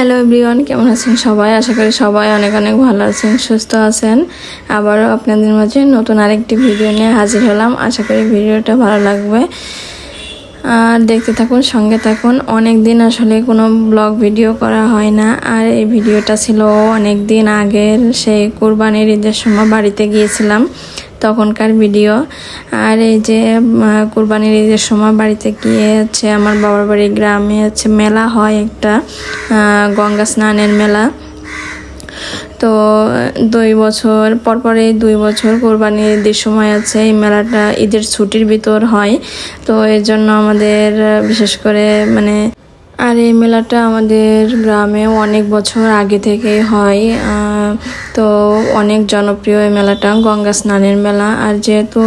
Hello everyone কেমন আছেন সবাই? আশা করি সবাই অনেক অনেক ভালো আছেন, সুস্থ আছেন। আবারও আপনাদের মাঝে নতুন আরেকটি ভিডিও নিয়ে হাজির হলাম। আশা করি ভিডিওটা ভালো লাগবে। আর দেখতে থাকুন, সঙ্গে থাকুন। অনেক দিন আসলে কোনো ব্লগ ভিডিও করা হয় না। আর এই ভিডিওটা ছিল অনেক দিন আগের। সেই কোরবানির ঈদের সময় বাড়িতে গিয়েছিলাম। তখনকার ভিডিও। আর এই যে কোরবানির ঈদের সময় বাড়িতে গিয়ে হচ্ছে আমার বাবার বাড়ি গ্রামে হচ্ছে মেলা হয় একটা গঙ্গা স্নানের মেলা। তো দুই বছর পরপরে দুই বছর কোরবানির ঈদের সময় আছে এই মেলাটা ঈদের ছুটির ভিতর হয়। তো এর জন্য আমাদের, বিশেষ করে মানে আর এই মেলাটা আমাদের গ্রামে অনেক বছর আগে থেকেই হয়। তো অনেক জনপ্রিয় এই মেলাটা, গঙ্গা স্নানের মেলা। আর যেহেতু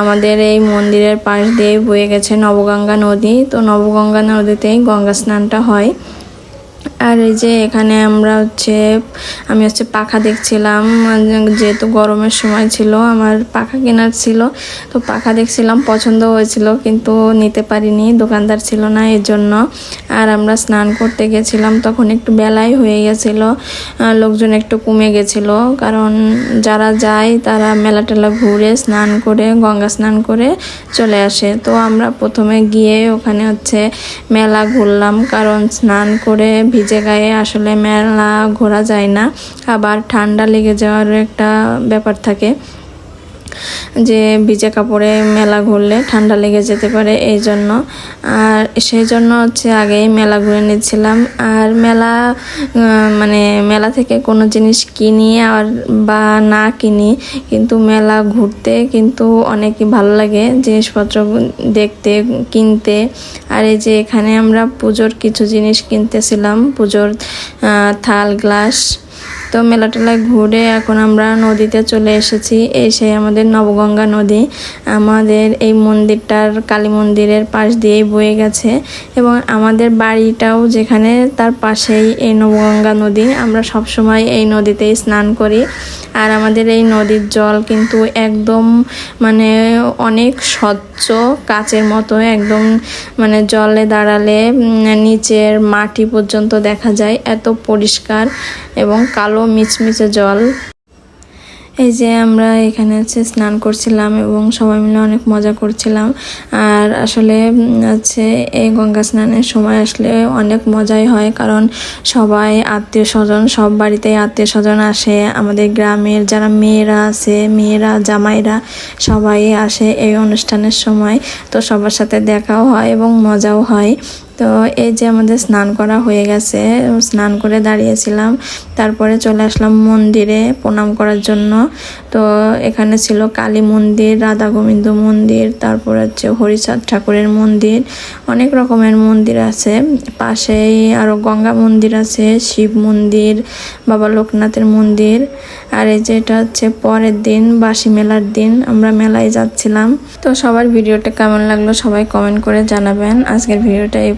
আমাদের এই মন্দিরের পাশ দিয়ে বয়ে গেছে নবগঙ্গা নদী, তো নবগঙ্গা নদীতেই গঙ্গা স্নানটা হয়। আর এই যে এখানে আমরা হচ্ছে, আমি হচ্ছে পাখা দেখছিলাম, যেহেতু গরমের সময় ছিল, আমার পাখা কেনার ছিল, তো পাখা দেখছিলাম, পছন্দ হয়েছিল, কিন্তু নিতে পারিনি, দোকানদার ছিল না এর জন্য আর আমরা স্নান করতে গেছিলাম, তখন একটু বেলাই হয়ে গেছিল লোকজন একটু কমে গেছিল, কারণ যারা যায়, তারা মেলা টেলা ঘুরে স্নান করে, গঙ্গা স্নান করে চলে আসে। তো আমরা প্রথমে গিয়ে ওখানে হচ্ছে মেলা ঘুরলাম, কারণ স্নান করে ভিজে গায়ে আসলে মেলা ঘোরা যায় না। আবার ঠান্ডা লেগে যাওয়ারও একটা ব্যাপার থাকে। যে ভিজে কাপড়ে মেলা ঘুরলে ঠান্ডা লেগে যেতে পারে এই জন্য। আর সেই জন্য হচ্ছে আগেই মেলা ঘুরে নিচ্ছিলাম আর মেলা মানে মেলা থেকে কোনো জিনিস কিনি আর বা না কিনি, কিন্তু মেলা ঘুরতে কিন্তু অনেকই ভালো লাগে। জিনিসপত্র দেখতে, কিনতে। আর এই যে এখানে আমরা পুজোর কিছু জিনিস কিনতেছিলাম। পুজোর থাল, গ্লাস তো মেলা টেলায় ঘুরে এখন আমরা নদীতে চলে এসেছি। এই সেই আমাদের নবগঙ্গা নদী, আমাদের এই মন্দিরটার কালী মন্দিরের পাশ দিয়েই বয়ে গেছে এবং আমাদের বাড়িটাও যেখানে তার পাশেই এই নবগঙ্গা নদী। আমরা সবসময় এই নদীতেই স্নান করি। আর আমাদের এই নদীর জল কিন্তু একদম মানে অনেক স্বচ্ছ, কাচের মতো, একদম মানে জলে দাঁড়ালে নিচের মাটি পর্যন্ত দেখা যায়। এত পরিষ্কার এবং কালো মিচমিচে জল। এই যে আমরা এখানে হচ্ছে স্নান করছিলাম এবং সবাই মিলে অনেক মজা করছিলাম। আর আসলে হচ্ছে এই গঙ্গা স্নানের সময় আসলে অনেক মজাই হয় কারণ সবাই, আত্মীয় স্বজন, সব বাড়িতেই আত্মীয় স্বজন আসে। আমাদের গ্রামের যারা মেয়েরা আছে, মেয়েরা, জামাইরা, সবাই আসে এই অনুষ্ঠানের সময়। তো সবার সাথে দেখাও হয় এবং মজাও হয়। তো এই যে আমাদের স্নান করা হয়ে গেছে, স্নান করে দাঁড়িয়েছিলাম। তারপরে চলে আসলাম মন্দিরে প্রণাম করার জন্য। তো এখানে ছিল কালী মন্দির, রাধা গোবিন্দ মন্দির, তারপর হচ্ছে হরিচাঁদ ঠাকুরের মন্দির। অনেক রকমের মন্দির আছে। পাশেই আরও গঙ্গা মন্দির আছে, শিব মন্দির, বাবা লোকনাথের মন্দির। আর এই যে এটা হচ্ছে পরের দিন বাসি মেলার দিন, আমরা মেলায় যাচ্ছিলাম। তো সবার ভিডিওটা কেমন লাগল সবাই কমেন্ট করে জানাবেন। আজকের ভিডিওটা এই